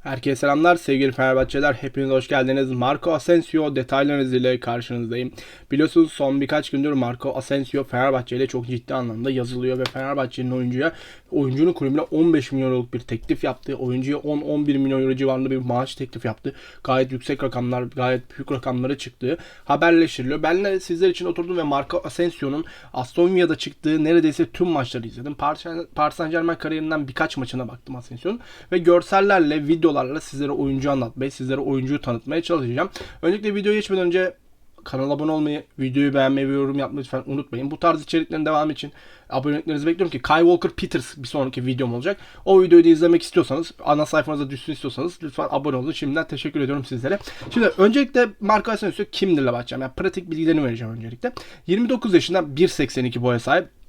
Herkese selamlar sevgili Fenerbahçeler. Hepiniz hoş geldiniz. Marco Asensio detaylarınız ile karşınızdayım. Biliyorsunuz son birkaç gündür Marco Asensio Fenerbahçe ile çok ciddi anlamda yazılıyor ve Fenerbahçe'nin oyuncuya oyuncunun kulübüne 15 milyon euroluk bir teklif yaptı. Oyuncuya 10-11 milyon euro civarında bir maaş teklif yaptı. Gayet yüksek rakamlar, gayet büyük rakamlara çıktığı haberleştiriliyor. Ben de sizler için oturdum ve Marco Asensio'nun Aston Villa'da çıktığı neredeyse tüm maçları izledim. Paris Saint Germain kariyerinden birkaç maçına baktım Asensio'nun ve görsellerle, videolarla sizlere oyuncu anlatmaya, sizlere oyuncuyu tanıtmaya çalışacağım. Öncelikle videoya geçmeden önce kanala abone olmayı, videoyu beğenmeyi ve yorum yapmayı lütfen unutmayın. Bu tarz içeriklerin devamı için aboneliklerinizi bekliyorum ki Kyle Walker Peters bir sonraki videom olacak. O videoyu da izlemek istiyorsanız, ana sayfanıza düşsün istiyorsanız lütfen abone olun. Şimdiden teşekkür ediyorum sizlere. Şimdi öncelikle Marco Asensio kimdirle başlayacağım. Yani pratik bilgilerini vereceğim öncelikle. 29 yaşında 1.82 boya sahip.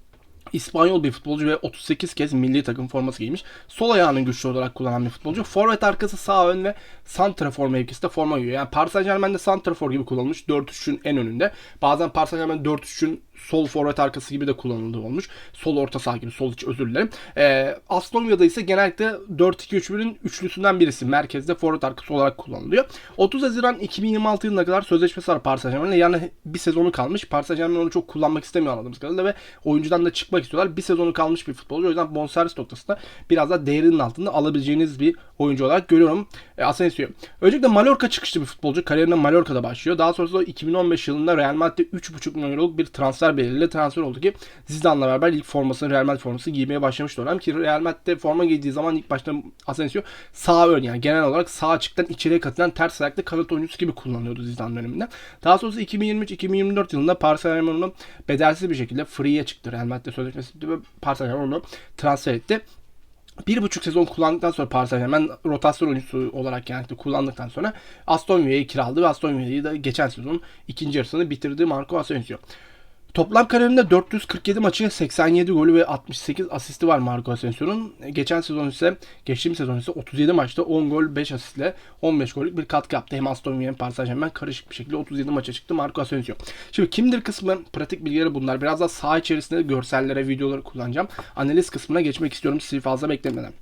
İspanyol bir futbolcu ve 38 kez milli takım forması giymiş. Sol ayağının güçlü olarak kullanan bir futbolcu. Forvet arkası sağ ön ve santrafor mevkisinde forma giyiyor. Yani Paris Saint Germain'de santrafor gibi kullanılmış. 4-3'ün en önünde. Bazen Paris Saint Germain 4-3'ün sol forvet arkası gibi de kullanıldığı olmuş. Sol orta saha gibi, sol iç özür dilerim. Ee, Aston Villa'da ise genellikle 4-2-3-1'in üçlüsünden birisi. Merkezde forvet arkası olarak kullanılıyor. 30 Haziran 2026 yılına kadar sözleşmesi var Paris Saint. Yani bir sezonu kalmış. Paris Saint onu çok kullanmak istemiyor anladığımız kadarıyla ve oyuncudan da çıkmak istiyorlar. Bir sezonu kalmış bir futbolcu. O yüzden bonservis noktasında biraz da değerinin altında alabileceğiniz bir oyuncu olarak görüyorum e, Asensio. Öncelikle Mallorca çıkışlı bir futbolcu. Kariyerine Mallorca'da başlıyor. Daha sonrasında 2015 yılında Real Madrid'de 3,5 milyon euroluk bir transfer belirli transfer oldu ki Zidane'la beraber ilk formasını Real Madrid forması giymeye başlamış dönem ki Real Madrid'de forma giydiği zaman ilk başta Asensio sağ ön yani genel olarak sağ açıktan içeriye katılan ters ayaklı kanat oyuncusu gibi kullanıyordu Zidane döneminde. Daha sonrasında 2023-2024 yılında Paris Saint Germain onu bedelsiz bir şekilde free'ye çıktı. Real Madrid'de sözleşmesi ve Paris Saint Germain onu transfer etti bir buçuk sezon kullandıktan sonra Paris Germain rotasyon oyuncusu olarak genellikle kullandıktan sonra Aston Villa'yı kiraladı ve Aston Villa'yı da geçen sezon ikinci yarısını bitirdi Marco Asensio. Toplam kariyerinde 447 maçı 87 golü ve 68 asisti var Marco Asensio'nun. Geçen sezon ise geçtiğim sezon ise 37 maçta 10 gol 5 asistle 15 gollük bir katkı yaptı. Hem Aston Villa hem Paris Saint karışık bir şekilde 37 maça çıktı Marco Asensio. Şimdi kimdir kısmı pratik bilgileri bunlar. Biraz daha saha içerisinde görsellere, videoları kullanacağım. Analiz kısmına geçmek istiyorum sizi fazla beklemeden.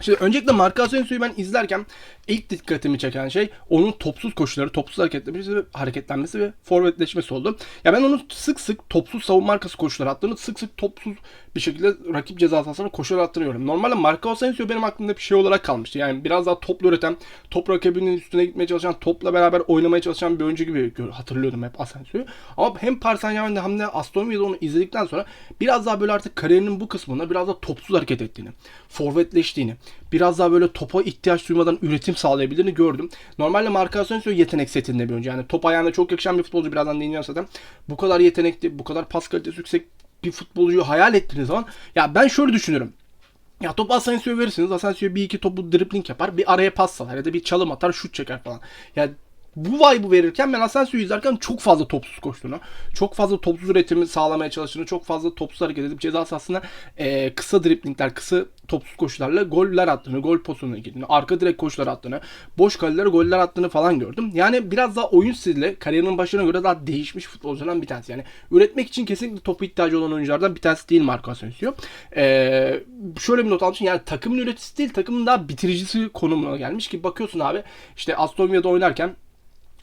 Şimdi öncelikle Marco Asensio'yu ben izlerken ilk dikkatimi çeken şey onun topsuz koşuları, topsuz hareketlenmesi ve hareketlenmesi ve forvetleşmesi oldu. Ya ben onun sık sık topsuz savunma arkası koşuları attığını, sık sık topsuz bir şekilde rakip ceza sahasına koşular attığını görüyorum. Normalde Marco Asensio benim aklımda bir şey olarak kalmıştı. Yani biraz daha toplu üreten, top rakibinin üstüne gitmeye çalışan, topla beraber oynamaya çalışan bir oyuncu gibi hatırlıyordum hep Asensio'yu. Ama hem Paris Saint hem de Aston Villa'da onu izledikten sonra biraz daha böyle artık kariyerinin bu kısmında biraz daha topsuz hareket ettiğini, forvetleştiğini, biraz daha böyle topa ihtiyaç duymadan üretim sağlayabildiğini gördüm. Normalde Marco Asensio yetenek setinde bir oyuncu. Yani top ayağına çok yakışan bir futbolcu birazdan değineceğim zaten. Bu kadar yetenekli, bu kadar pas kalitesi yüksek bir futbolcuyu hayal ettiğiniz zaman ya ben şöyle düşünüyorum. Ya top Asensio'ya verirsiniz. Asensio bir iki topu dribbling yapar. Bir araya pas salar ya da bir çalım atar şut çeker falan. Ya bu vibe'ı verirken ben Asensio'yu izlerken çok fazla topsuz koştuğunu, çok fazla topsuz üretimi sağlamaya çalıştığını, çok fazla topsuz hareket edip ceza sahasına e, kısa driplingler, kısa topsuz koşularla goller attığını, gol pozisyonuna girdiğini, arka direk koşular attığını, boş kalelere goller attığını falan gördüm. Yani biraz daha oyun stiliyle kariyerinin başına göre daha değişmiş futbolculardan bir tanesi. Yani üretmek için kesinlikle topu ihtiyacı olan oyunculardan bir tanesi değil Marco Asensio. Ee, şöyle bir not almışım yani takımın üreticisi değil takımın daha bitiricisi konumuna gelmiş ki bakıyorsun abi işte Aston Villa'da oynarken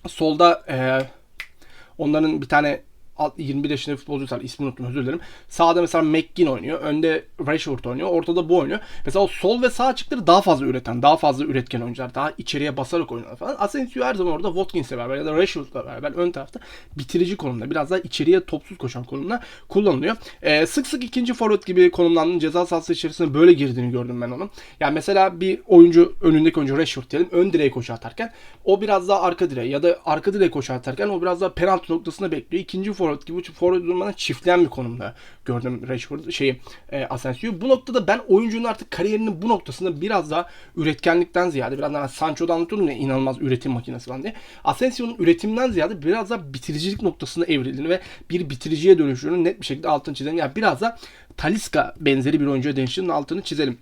solda e, onların bir tane 21 yaşında futbolcu var. İsmini unuttum özür dilerim. Sağda mesela McGinn oynuyor. Önde Rashford oynuyor. Ortada bu oynuyor. Mesela o sol ve sağ açıkları daha fazla üreten, daha fazla üretken oyuncular. Daha içeriye basarak oynuyorlar falan. Asensio her zaman orada Watkins'le beraber ya da Rashford'la beraber ön tarafta bitirici konumda. Biraz daha içeriye topsuz koşan konumda kullanılıyor. Ee, sık sık ikinci forvet gibi konumlandığını ceza sahası içerisinde böyle girdiğini gördüm ben onun. Yani mesela bir oyuncu önündeki oyuncu Rashford diyelim ön direğe koşu atarken o biraz daha arka direğe ya da arka direğe koşu atarken o biraz daha penaltı noktasında bekliyor. İkinci forvet gibi forvet durmadan çiftleyen bir konumda gördüm Rashford şeyi e, Asensio'yu. Bu noktada ben oyuncunun artık kariyerinin bu noktasında biraz daha üretkenlikten ziyade biraz daha Sancho'da anlatıyordum ya inanılmaz üretim makinesi falan diye. Asensio'nun üretimden ziyade biraz daha bitiricilik noktasında evrildiğini ve bir bitiriciye dönüştüğünü net bir şekilde altını çizelim. Yani biraz da Taliska benzeri bir oyuncuya dönüştüğünün altını çizelim.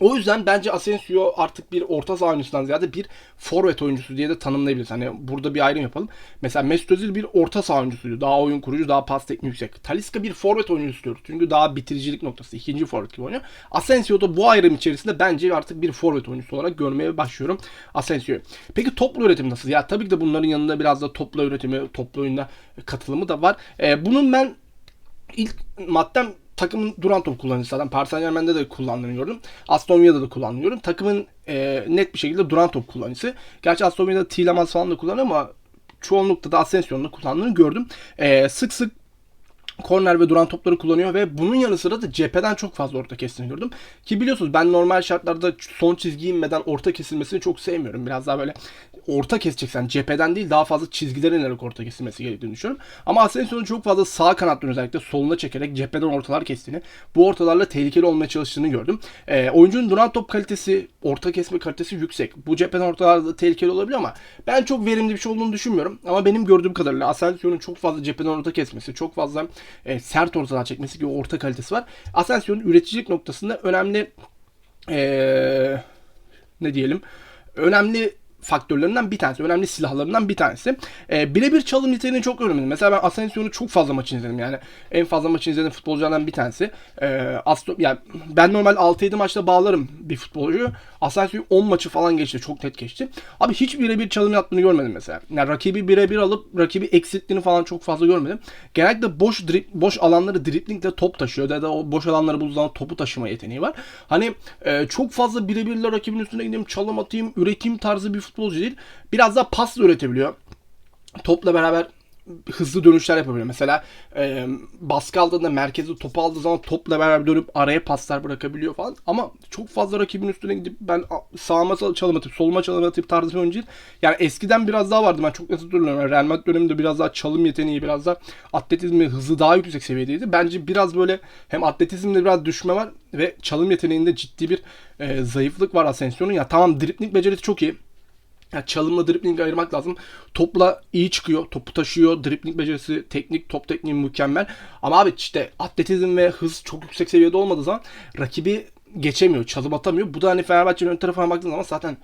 O yüzden bence Asensio artık bir orta saha oyuncusundan ziyade bir forvet oyuncusu diye de tanımlayabiliriz. Hani burada bir ayrım yapalım. Mesela Mesut Özil bir orta saha oyuncusuydu. Daha oyun kurucu, daha pas tekniği yüksek. Talisca bir forvet oyuncusu diyoruz. Çünkü daha bitiricilik noktası. ikinci forvet gibi oynuyor. Asensio da bu ayrım içerisinde bence artık bir forvet oyuncusu olarak görmeye başlıyorum Asensio'yu. Peki toplu üretim nasıl? Ya tabii ki de bunların yanında biraz da toplu üretimi, toplu oyunda katılımı da var. Ee, bunun ben ilk maddem takımın duran top kullanıcısı zaten. Paris Saint Germain'de de kullandığını gördüm. Aston Villa'da da kullanıyorum. Takımın e, net bir şekilde duran top kullanıcısı. Gerçi Aston Villa'da Tielemans falan da kullanıyor ama çoğunlukta da Asensio'nun kullandığını gördüm. E, sık sık korner ve duran topları kullanıyor ve bunun yanı sıra da cepheden çok fazla orta kestiğini gördüm. Ki biliyorsunuz ben normal şartlarda son çizgiye inmeden orta kesilmesini çok sevmiyorum. Biraz daha böyle orta keseceksen cepheden değil daha fazla çizgilere inerek orta kesilmesi gerektiğini düşünüyorum. Ama Asensio'nun çok fazla sağ kanattan özellikle soluna çekerek cepheden ortalar kestiğini, bu ortalarla tehlikeli olmaya çalıştığını gördüm. E, oyuncunun duran top kalitesi, orta kesme kalitesi yüksek. Bu cepheden ortalarda tehlikeli olabilir ama ben çok verimli bir şey olduğunu düşünmüyorum. Ama benim gördüğüm kadarıyla Asensio'nun çok fazla cepheden orta kesmesi, çok fazla e, sert ortadan çekmesi gibi orta kalitesi var. Asensio'nun üreticilik noktasında önemli e, ne diyelim önemli faktörlerinden bir tanesi. Önemli silahlarından bir tanesi. E, birebir çalım niteliğini çok önemli. Mesela ben Asensio'nu çok fazla maçını izledim. Yani en fazla maçını izlediğim futbolculardan bir tanesi. E, Aston, yani ben normal 6-7 maçta bağlarım bir futbolcuyu. Asensio 10 maçı falan geçti. Çok net geçti. Abi hiç birebir çalım yaptığını görmedim mesela. Yani rakibi birebir alıp rakibi eksilttiğini falan çok fazla görmedim. Genellikle boş drip, boş alanları driplingle top taşıyor. Ya da o boş alanları bulduğu zaman topu taşıma yeteneği var. Hani e, çok fazla birebirle rakibin üstüne gideyim, çalım atayım, üreteyim tarzı bir futbolcu değil. Biraz daha pasla üretebiliyor. Topla beraber hızlı dönüşler yapabiliyor. Mesela e, baskı aldığında merkezi topu aldığı zaman topla beraber dönüp araya paslar bırakabiliyor falan. Ama çok fazla rakibin üstüne gidip ben sağıma çalım atıp soluma çalım atıp tarzı bir oyuncu. Yani eskiden biraz daha vardı. Ben çok net hatırlıyorum. Real Madrid döneminde biraz daha çalım yeteneği, biraz daha atletizmi, hızı daha yüksek seviyedeydi. Bence biraz böyle hem atletizmde biraz düşme var ve çalım yeteneğinde ciddi bir e, zayıflık var Asensio'nun. Ya tamam dripling becerisi çok iyi. Yani çalımla dribbling ayırmak lazım. Topla iyi çıkıyor. Topu taşıyor. Dribbling becerisi, teknik, top tekniği mükemmel. Ama abi işte atletizm ve hız çok yüksek seviyede olmadığı zaman rakibi geçemiyor. Çalım atamıyor. Bu da hani Fenerbahçe'nin ön tarafına baktığın zaman zaten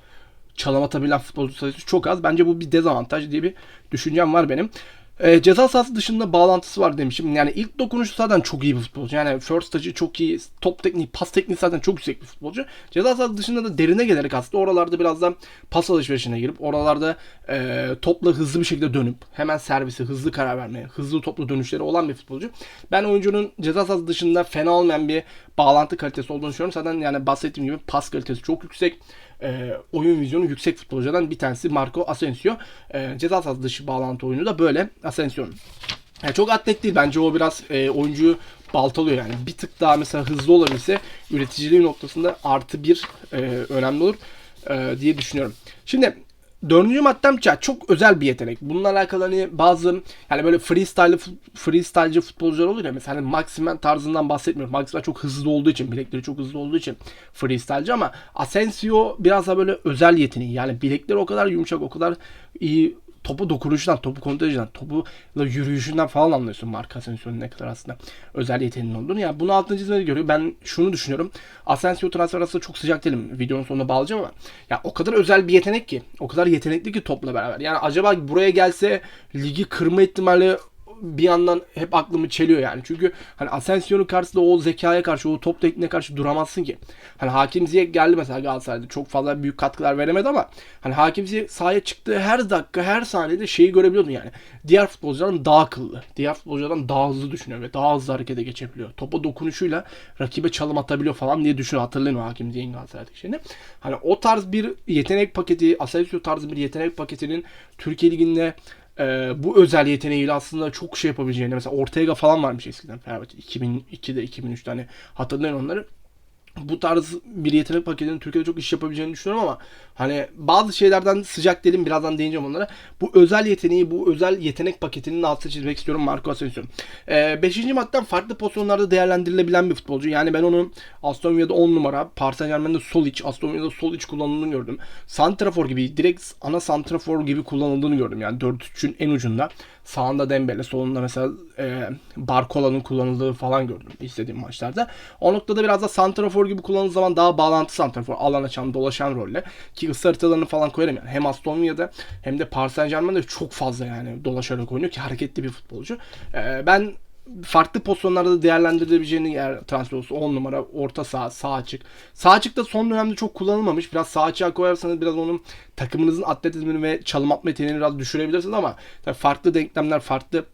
çalım atabilen futbolcu sayısı çok az. Bence bu bir dezavantaj diye bir düşüncem var benim. E, ceza sahası dışında bağlantısı var demişim. Yani ilk dokunuşu zaten çok iyi bir futbolcu. Yani first touch'ı çok iyi. Top tekniği, pas tekniği zaten çok yüksek bir futbolcu. Ceza sahası dışında da derine gelerek aslında oralarda biraz da pas alışverişine girip oralarda e, topla hızlı bir şekilde dönüp hemen servisi, hızlı karar vermeye, hızlı toplu dönüşleri olan bir futbolcu. Ben oyuncunun ceza sahası dışında fena olmayan bir bağlantı kalitesi olduğunu düşünüyorum. Zaten yani bahsettiğim gibi pas kalitesi çok yüksek e, oyun vizyonu yüksek futbolculardan bir tanesi Marco Asensio. E, ceza sahası dışı bağlantı oyunu da böyle Asensio'nun. Yani çok atlet değil. Bence o biraz e, oyuncuyu baltalıyor yani. Bir tık daha mesela hızlı olabilse üreticiliği noktasında artı bir e, önemli olur e, diye düşünüyorum. Şimdi Dördüncü maddem çok özel bir yetenek. Bununla alakalı hani bazı yani böyle freestyle freestyle'cı futbolcular olur ya mesela hani Maximen tarzından bahsetmiyorum. Maximen çok hızlı olduğu için, bilekleri çok hızlı olduğu için freestyle'cı ama Asensio biraz daha böyle özel yeteneği. Yani bilekleri o kadar yumuşak, o kadar iyi topu dokunuşundan, topu kontrol edişinden, topu yürüyüşünden falan anlıyorsun Mark Asensio'nun ne kadar aslında özel yeteneğinin olduğunu. Yani bunu altını çizmeye görüyor. Ben şunu düşünüyorum. Asensio transfer arasında çok sıcak değilim. Videonun sonunda bağlayacağım ama ya o kadar özel bir yetenek ki. O kadar yetenekli ki topla beraber. Yani acaba buraya gelse ligi kırma ihtimali bir yandan hep aklımı çeliyor yani. Çünkü hani Asensio'nun karşısında o zekaya karşı, o top tekniğine karşı duramazsın ki. Hani Hakim Ziyech geldi mesela Galatasaray'da. Çok fazla büyük katkılar veremedi ama hani Hakim Ziyech sahaya çıktığı her dakika, her saniyede şeyi görebiliyordun yani. Diğer futbolculardan daha akıllı. Diğer futbolculardan daha hızlı düşünüyor ve daha hızlı harekete geçebiliyor. Topa dokunuşuyla rakibe çalım atabiliyor falan diye düşünüyor. Hatırlayın o Hakim Ziyech'in Galatasaray'daki şeyini. Hani o tarz bir yetenek paketi, Asensio tarzı bir yetenek paketinin Türkiye Ligi'nde e, bu özel yeteneğiyle aslında çok şey yapabileceğini mesela Ortega falan varmış eskiden. Fenerbahçe 2002'de 2003'te hani hatırlayın onları bu tarz bir yetenek paketinin Türkiye'de çok iş yapabileceğini düşünüyorum ama hani bazı şeylerden sıcak dedim birazdan değineceğim onlara. Bu özel yeteneği, bu özel yetenek paketinin altını çizmek istiyorum Marco Asensio. Ee, beşinci maddem farklı pozisyonlarda değerlendirilebilen bir futbolcu. Yani ben onu Aston Villa'da 10 numara, Paris Saint Germain'de sol iç, Aston Villa'da sol iç kullanıldığını gördüm. Santrafor gibi, direkt ana santrafor gibi kullanıldığını gördüm. Yani 4-3'ün en ucunda. Sağında Dembele, solunda mesela e, Barcola'nın kullanıldığı falan gördüm istediğim maçlarda. O noktada biraz da santrafor gibi kullanıldığı zaman daha bağlantı santrafor. Alan açan, dolaşan rolle. Ki ısı haritalarını falan koyarım yani. Hem Aston Villa'da hem de Paris Saint Germain'de çok fazla yani dolaşarak oynuyor ki hareketli bir futbolcu. Ee, ben farklı pozisyonlarda da değerlendirilebileceğini eğer transfer olsa 10 numara orta saha sağ açık. Sağ açık da son dönemde çok kullanılmamış. Biraz sağ açığa koyarsanız biraz onun takımınızın atletizmini ve çalım atma yeteneğini biraz düşürebilirsiniz ama tabii farklı denklemler farklı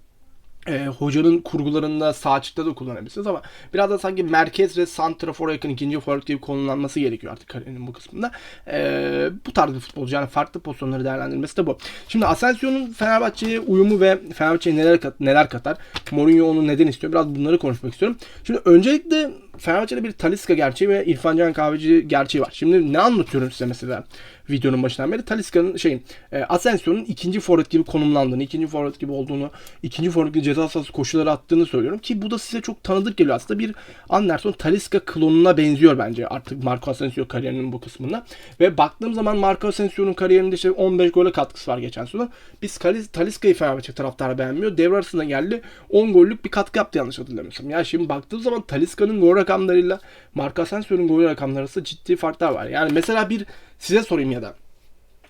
e, hocanın kurgularında sağ açıkta da kullanabilirsiniz ama biraz da sanki merkez ve santrafora yakın ikinci forvet gibi konumlanması gerekiyor artık kariyerinin bu kısmında. E, bu tarz bir futbolcu yani farklı pozisyonları değerlendirmesi de bu. Şimdi Asensio'nun Fenerbahçe'ye uyumu ve Fenerbahçe'ye neler, kat, neler katar? Mourinho onu neden istiyor? Biraz bunları konuşmak istiyorum. Şimdi öncelikle Fenerbahçe'de bir Taliska gerçeği ve İrfan Can Kahveci gerçeği var. Şimdi ne anlatıyorum size mesela videonun başından beri? Taliska'nın şeyin e, Asensio'nun ikinci forvet gibi konumlandığını, ikinci forvet gibi olduğunu, ikinci forvet gibi ceza sahası koşuları attığını söylüyorum ki bu da size çok tanıdık geliyor aslında. Bir Anderson Taliska klonuna benziyor bence artık Marco Asensio kariyerinin bu kısmında. Ve baktığım zaman Marco Asensio'nun kariyerinde işte 15 gole katkısı var geçen sezon. Biz Taliska'yı Fenerbahçe taraftarı beğenmiyor. Devre arasında geldi 10 gollük bir katkı yaptı yanlış hatırlamıyorsam. Ya şimdi baktığım zaman Taliska'nın gol rakamlarıyla Marco Asensio'nun gol rakamları arasında ciddi farklar var. Yani mesela bir size sorayım ya da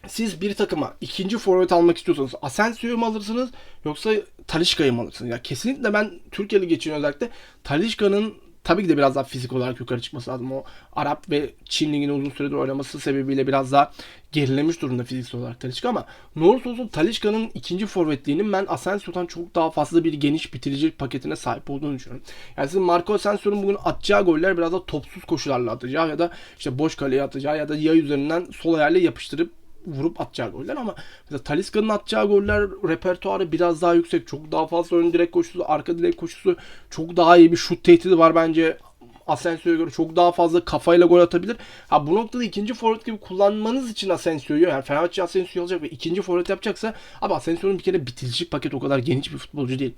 siz bir takıma ikinci forvet almak istiyorsanız Asensio'yu mu alırsınız yoksa Talişka'yı mı alırsınız? Ya kesinlikle ben Türkiye Ligi özellikle Talişka'nın tabii ki de biraz daha fizik olarak yukarı çıkması lazım. O Arap ve Çin liginde uzun süredir oynaması sebebiyle biraz daha gerilemiş durumda fiziksel olarak Talişka ama ne olursa olsun Talişka'nın ikinci forvetliğinin ben Asensio'dan çok daha fazla bir geniş bitirici paketine sahip olduğunu düşünüyorum. Yani sizin Marco Asensio'nun bugün atacağı goller biraz da topsuz koşularla atacağı ya da işte boş kaleye atacağı ya da yay üzerinden sol ayarla yapıştırıp vurup atacağı goller ama mesela Taliska'nın atacağı goller repertuarı biraz daha yüksek. Çok daha fazla ön direk koşusu, arka direk koşusu çok daha iyi bir şut tehdidi var bence. Asensio'ya göre çok daha fazla kafayla gol atabilir. Ha bu noktada ikinci forvet gibi kullanmanız için Asensio'yu yani Fenerbahçe Asensio'yu alacak ve ikinci forvet yapacaksa abi Asensio'nun bir kere bitiricilik paket o kadar geniş bir futbolcu değil.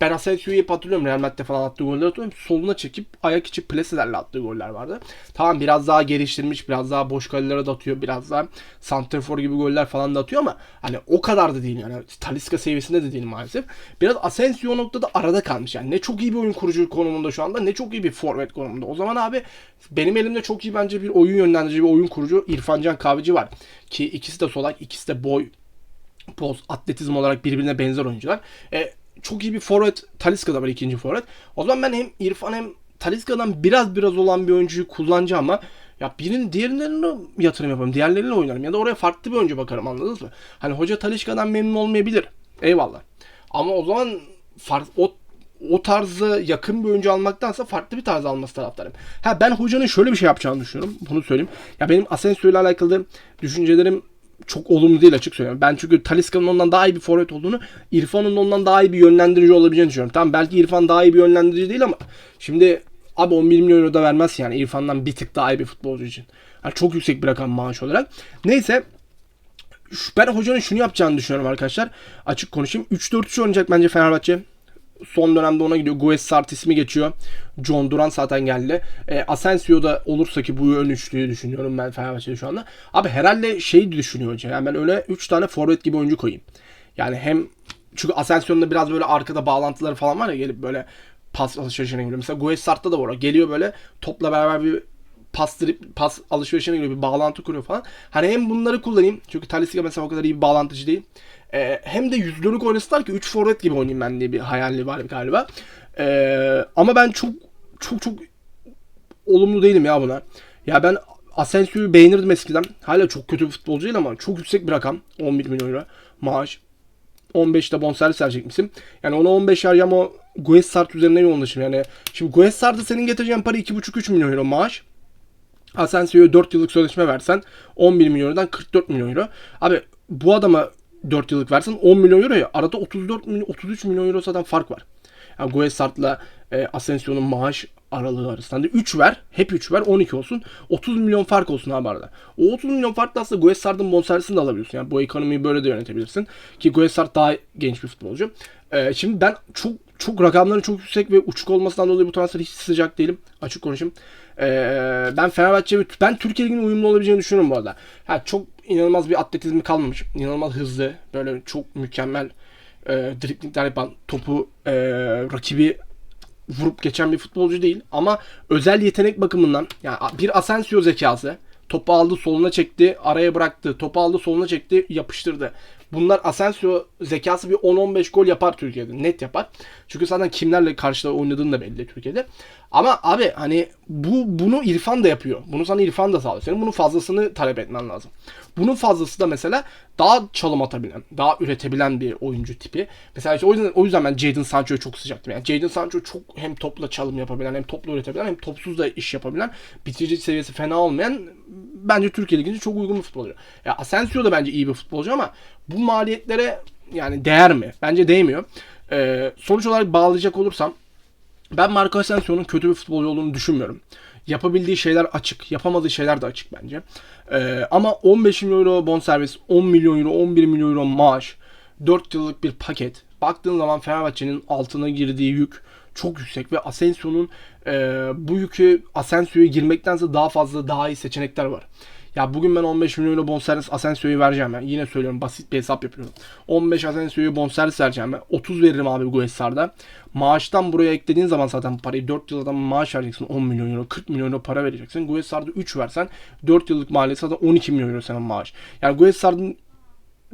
Ben Asensio'yu hep hatırlıyorum. Real Madrid'de falan attığı golleri hatırlıyorum. Soluna çekip ayak içi pleselerle attığı goller vardı. Tamam biraz daha geliştirmiş. Biraz daha boş kalelere de atıyor. Biraz daha santrafor gibi goller falan da atıyor ama hani o kadar da değil yani. Taliska seviyesinde de değil maalesef. Biraz Asensio noktada arada kalmış. Yani ne çok iyi bir oyun kurucu konumunda şu anda ne çok iyi bir forvet konumunda. O zaman abi benim elimde çok iyi bence bir oyun yönlendirici bir oyun kurucu İrfan Can Kahveci var. Ki ikisi de solak, ikisi de boy, poz, atletizm olarak birbirine benzer oyuncular. E, çok iyi bir forvet Taliska'da var ikinci forvet. O zaman ben hem İrfan hem Taliska'dan biraz biraz olan bir oyuncuyu kullanacağım ama ya birinin diğerlerine yatırım yaparım. Diğerleriyle oynarım. Ya da oraya farklı bir oyuncu bakarım anladınız mı? Hani hoca Talişka'dan memnun olmayabilir. Eyvallah. Ama o zaman fark, o o tarzı yakın bir oyuncu almaktansa farklı bir tarz alması taraftarım. Ha ben hocanın şöyle bir şey yapacağını düşünüyorum. Bunu söyleyeyim. Ya benim Asensio ile alakalı düşüncelerim çok olumlu değil açık söylüyorum. Ben çünkü Taliska'nın ondan daha iyi bir forvet olduğunu, İrfan'ın ondan daha iyi bir yönlendirici olabileceğini düşünüyorum. Tamam belki İrfan daha iyi bir yönlendirici değil ama şimdi abi 11 milyon euro da vermez yani İrfan'dan bir tık daha iyi bir futbolcu için. Yani çok yüksek bir rakam maaş olarak. Neyse ben hocanın şunu yapacağını düşünüyorum arkadaşlar. Açık konuşayım. 3-4-3 oynayacak bence Fenerbahçe son dönemde ona gidiyor. Gues Sart ismi geçiyor. John Duran zaten geldi. E, Asensio da olursa ki bu ön üçlüyü düşünüyorum ben Fenerbahçe'de şu anda. Abi herhalde şey düşünüyor hoca. Yani ben öyle 3 tane forvet gibi oyuncu koyayım. Yani hem çünkü Asensio'nun biraz böyle arkada bağlantıları falan var ya gelip böyle pas alışverişine giriyor. Mesela Gues Sart'ta da var. Geliyor böyle topla beraber bir pas, pas alışverişine giriyor. Bir bağlantı kuruyor falan. Hani hem bunları kullanayım. Çünkü Talisca mesela o kadar iyi bir bağlantıcı değil. E, hem de yüz dönük oynasınlar ki 3 forvet gibi oynayayım ben diye bir hayali var galiba. E, ama ben çok çok çok olumlu değilim ya buna. Ya ben Asensio'yu beğenirdim eskiden. Hala çok kötü bir futbolcu değil ama çok yüksek bir rakam. 11 milyon euro maaş. 15'te bonservis verecekmişsin. Yani ona 15 harcam o Guessart üzerine yoğunlaşır. Yani şimdi Guessart'ı senin getireceğin para 2,5-3 milyon euro maaş. Asensio'ya 4 yıllık sözleşme versen 11 milyon eurodan 44 milyon euro. Abi bu adama 4 yıllık versen 10 milyon euro ya. Arada 34 milyon, 33 milyon euro zaten fark var. Yani Guesart'la e, Asensio'nun maaş aralığı arasında. 3 ver. Hep 3 ver. 12 olsun. 30 milyon fark olsun abi arada. O 30 milyon farkla aslında Guesart'ın bonservisini de alabiliyorsun. Yani bu ekonomiyi böyle de yönetebilirsin. Ki Guesart daha genç bir futbolcu. E, şimdi ben çok çok rakamların çok yüksek ve uçuk olmasından dolayı bu transfer hiç sıcak değilim. Açık konuşayım. Ee, ben Fenerbahçe ben Türkiye Ligi'nin uyumlu olabileceğini düşünüyorum bu arada. Ha, çok inanılmaz bir atletizmi kalmamış. İnanılmaz hızlı. Böyle çok mükemmel e, driplingler yapan topu e, rakibi vurup geçen bir futbolcu değil ama özel yetenek bakımından yani bir Asensio zekası topu aldı soluna çekti araya bıraktı topu aldı soluna çekti yapıştırdı. Bunlar Asensio zekası bir 10-15 gol yapar Türkiye'de. Net yapar. Çünkü zaten kimlerle karşıda oynadığını da belli Türkiye'de. Ama abi hani bu bunu İrfan da yapıyor. Bunu sana İrfan da sağlıyor. Senin bunun fazlasını talep etmen lazım. Bunun fazlası da mesela daha çalım atabilen, daha üretebilen bir oyuncu tipi. Mesela işte o yüzden o yüzden ben Jadon Sancho'ya çok sıcaktım. Yani Jadon Sancho çok hem topla çalım yapabilen, hem topla üretebilen, hem topsuz da iş yapabilen, bitirici seviyesi fena olmayan bence Türkiye Ligi'nde çok uygun bir futbolcu. Ya Asensio da bence iyi bir futbolcu ama bu maliyetlere yani değer mi? Bence değmiyor. Ee, sonuç olarak bağlayacak olursam ben Marco Asensio'nun kötü bir futbolcu olduğunu düşünmüyorum. Yapabildiği şeyler açık. Yapamadığı şeyler de açık bence. Ee, ama 15 milyon euro bonservis, 10 milyon euro, 11 milyon euro maaş, 4 yıllık bir paket. Baktığın zaman Fenerbahçe'nin altına girdiği yük çok yüksek ve Asensio'nun e, bu yükü Asensio'ya girmektense daha fazla daha iyi seçenekler var. Ya bugün ben 15 milyon euro bonservis Asensio'yu vereceğim ben. Yine söylüyorum basit bir hesap yapıyorum. 15 Asensio'yu bonservis vereceğim ben. 30 veririm abi Guesar'da. Maaştan buraya eklediğin zaman zaten parayı 4 yıldan maaş vereceksin 10 milyon euro 40 milyon euro para vereceksin. Guesar'da 3 versen 4 yıllık maliyeti zaten 12 milyon euro senin maaş. Yani Guesar'ın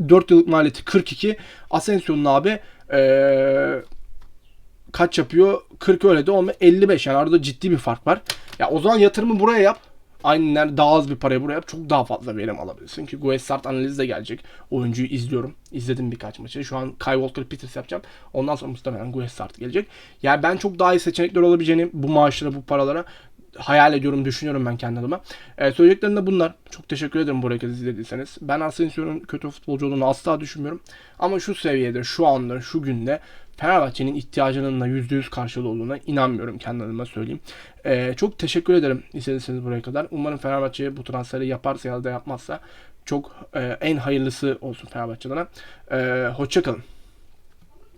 4 yıllık maliyeti 42. Asensio'nun abi ee, kaç yapıyor? 40 öyle de 55 yani arada ciddi bir fark var. Ya o zaman yatırımı buraya yap. Aynen daha az bir paraya buraya. Çok daha fazla verim alabilirsin. Ki Guessart analizi de gelecek. Oyuncuyu izliyorum. İzledim birkaç maçı. Şu an Kyle Walker Peters yapacağım. Ondan sonra muhtemelen Guessart gelecek. Yani ben çok daha iyi seçenekler olabileceğini bu maaşlara bu paralara hayal ediyorum, düşünüyorum ben kendi adıma. Ee, söyleyeceklerim de bunlar. Çok teşekkür ederim buraya kadar izlediyseniz. Ben Asensio'nun kötü futbolcu olduğunu asla düşünmüyorum. Ama şu seviyede, şu anda, şu günde Fenerbahçe'nin ihtiyacının da %100 karşılığı olduğuna inanmıyorum kendi adıma söyleyeyim. Ee, çok teşekkür ederim izlediyseniz buraya kadar. Umarım Fenerbahçe bu transferi yaparsa ya da yapmazsa çok e, en hayırlısı olsun Fenerbahçe'den. E, hoşçakalın.